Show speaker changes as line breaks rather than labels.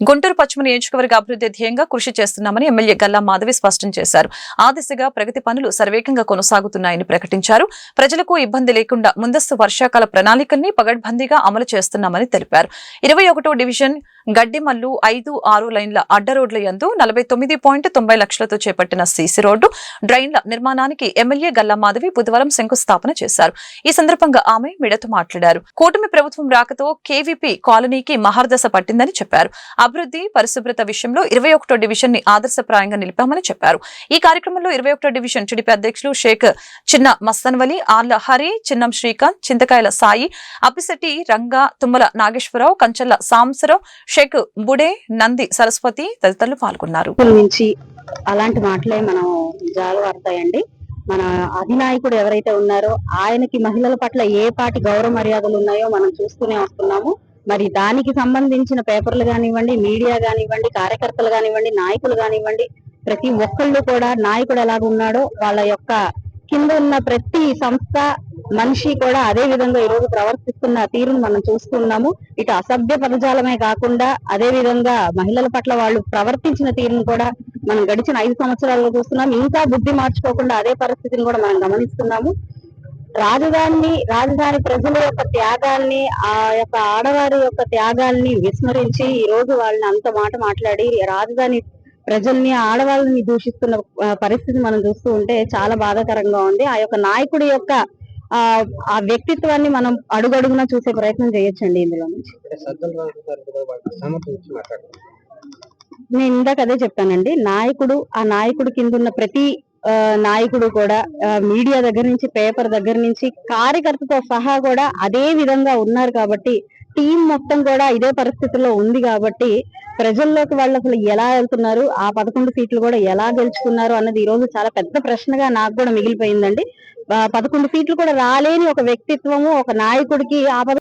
గుంటూరు పశ్చిమ నియోజకవర్గ అభివృద్ధి ధ్యేయంగా కృషి చేస్తున్నామని ఎమ్మెల్యే గల్లా మాధవి స్పష్టం చేశారు. ఆ దిశగా ప్రగతి పనులు సర్వేగంగా కొనసాగుతున్నాయని ప్రకటించారు. ప్రజలకు ఇబ్బంది లేకుండా ముందస్తు వర్షాకాల ప్రణాళికల్ని పగడ్బందీగా అమలు చేస్తున్నామని తెలిపారు. ఇరవై ఒకటో డివిజన్ గడ్డిమల్లు ఐదు ఆరు లైన్ల అడ్డ రోడ్ల యందు నలభై తొమ్మిది పాయింట్ తొంభై లక్షలతో చేపట్టిన సీసీ రోడ్డు డ్రైన్ల నిర్మాణానికి ఎమ్మెల్యే గల్లా మాధవి బుధవారం శంకుస్థాపన చేశారు. ఈ సందర్భంగా ఆమె మీడియాతో మాట్లాడారు. కూటమి ప్రభుత్వం రాకతో కేవీపీ కాలనీకి మహర్దశ పట్టిందని చెప్పారు. అభివృద్ధి పరిశుభ్రత విషయంలో ఇరవై ఒకటో డివిజన్ని ఆదర్శప్రాయంగా నిలిపామని చెప్పారు. ఈ కార్యక్రమంలో ఇరవై ఒకటో డివిజన్ టీడీపీ అధ్యక్షులు షేక్ చిన్న మస్తన్వలి ఆర్ల హరి చిన్నం శ్రీకాంత్ చింతకాయల సాయి అప్పిశెట్టి రంగా తుమ్మల నాగేశ్వరరావు కంచెల్ల సాంసరావు షేక్ బుడే నంది సరస్వతి తదితరులు పాల్గొన్నారు.
నుంచి అలాంటి మాటలే మనం జాలు పడతాయండి మన అధినాయకుడు ఎవరైతే ఉన్నారో ఆయనకి మహిళల పట్ల ఏ పాటి గౌరవ మర్యాదలు ఉన్నాయో మనం చూస్తూనే వస్తున్నాము. మరి దానికి సంబంధించిన పేపర్లు కానివ్వండి మీడియా కానివ్వండి కార్యకర్తలు కానివ్వండి నాయకులు కానివ్వండి ప్రతి ఒక్కళ్ళు కూడా నాయకుడు ఎలాగ ఉన్నాడో వాళ్ళ యొక్క కింద ఉన్న ప్రతి సంస్థ మనిషి కూడా అదే విధంగా ఈ రోజు ప్రవర్తిస్తున్న తీరును మనం చూస్తున్నాము. ఇటు అసభ్య పదజాలమే కాకుండా అదే విధంగా మహిళల పట్ల వాళ్ళు ప్రవర్తించిన తీరును కూడా మనం గడిచిన ఐదు సంవత్సరాలుగా చూస్తున్నాం. ఇంకా బుద్ధి మార్చుకోకుండా అదే పరిస్థితిని కూడా మనం గమనిస్తున్నాము. రాజధానిని రాజధాని ప్రజల యొక్క త్యాగాల్ని ఆ యొక్క ఆడవారి యొక్క త్యాగాల్ని విస్మరించి ఈ రోజు వాళ్ళని అంత మాట మాట్లాడి రాజధాని ప్రజల్ని ఆడవాళ్ళని దూషిస్తున్న పరిస్థితి మనం చూస్తూ ఉంటే చాలా బాధాకరంగా ఉంది. ఆ యొక్క నాయకుడి యొక్క ఆ ఆ వ్యక్తిత్వాన్ని మనం అడుగడుగునా చూసే ప్రయత్నం చేయొచ్చండి ఇందులో నుంచి. నేను ఇందాక అదే చెప్పానండి నాయకుడు ఆ నాయకుడు కింద ఉన్న ప్రతి ఆ, నాయకుడు కూడా మీడియా దగ్గర నుంచి పేపర్ దగ్గర నుంచి కార్యకర్తతో సహా కూడా అదే విధంగా ఉన్నారు కాబట్టి టీం మొత్తం కూడా ఇదే పరిస్థితుల్లో ఉంది కాబట్టి ప్రజల్లోకి వాళ్ళు అసలు ఎలా వెళ్తున్నారు? ఆ పదకొండు సీట్లు కూడా ఎలా గెలుచుకున్నారు అన్నది ఈ రోజు చాలా పెద్ద ప్రశ్నగా నాకు కూడా మిగిలిపోయిందండి. పదకొండు సీట్లు కూడా రాలేని ఒక వ్యక్తిత్వము ఒక నాయకుడికి ఆ పద